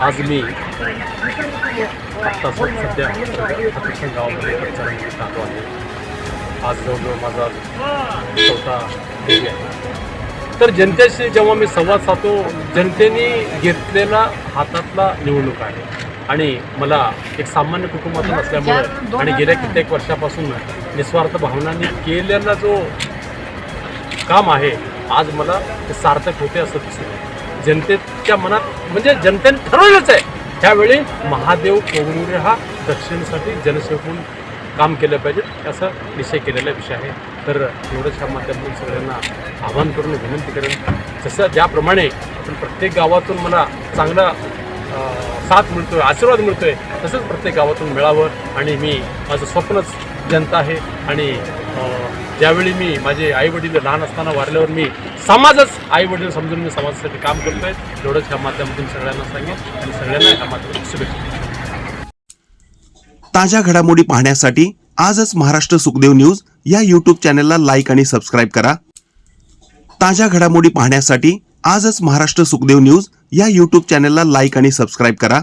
आज मी आता स- सध्या प्रतिष्ठान गावामध्ये प्रचारासाठी आलो आहे आज जवळजवळ माझा चौथा दिवस आहे. तर जनतेशी जेव्हा मी संवाद साधतो जनतेने घेतलेला हातातला निवडणूक आहे. आणि मला एक सामान्य कुटुंबातून असल्यामुळे आणि गेल्या कित्येक वर्षापासून निस्वार्थ भावनांनी केलेला जो काम आहे आज मला ते सार्थक होते असं दिसतं जनतेच्या मनात म्हणजे जनतेने ठरवलंच आहे. त्यावेळी महादेव कोंगुरे हा दक्षिणेसाठी जनसेवक म्हणून काम केलं पाहिजे असा निश्चय केलेला विषय आहे. तर एवढंच माध्यमातून सगळ्यांना आवाहन करून विनंती करेन जसं ज्याप्रमाणे आपण प्रत्येक गावातून मला चांगला साथ साथ मिळतोय आशीर्वाद मिळतोय तसंच प्रत्येक गावातून मिळावं. आणि मी माझं स्वप्नच जनता आहे. आणि ज्यावेळी मी माझे आई वडील लहान असताना वारल्यावर मी समाजच आई वडील समजून मी समाजासाठी काम करतोय. एवढंच ह्या माध्यमातून सगळ्यांना सांगेन आणि सगळ्यांना ह्या माध्यमातून शुभेच्छा ताज्या घडामोडी पाहण्यासाठी आजच महाराष्ट्र सुखदेव न्यूज या यूट्यूब चॅनलला लाईक आणि सबस्क्राईब करा. ताज्या घडामोडी पाहण्यासाठी आजच महाराष्ट्र सुखदेव न्यूज या यूट्यूब चॅनलला लाईक आणि सबस्क्राईब करा.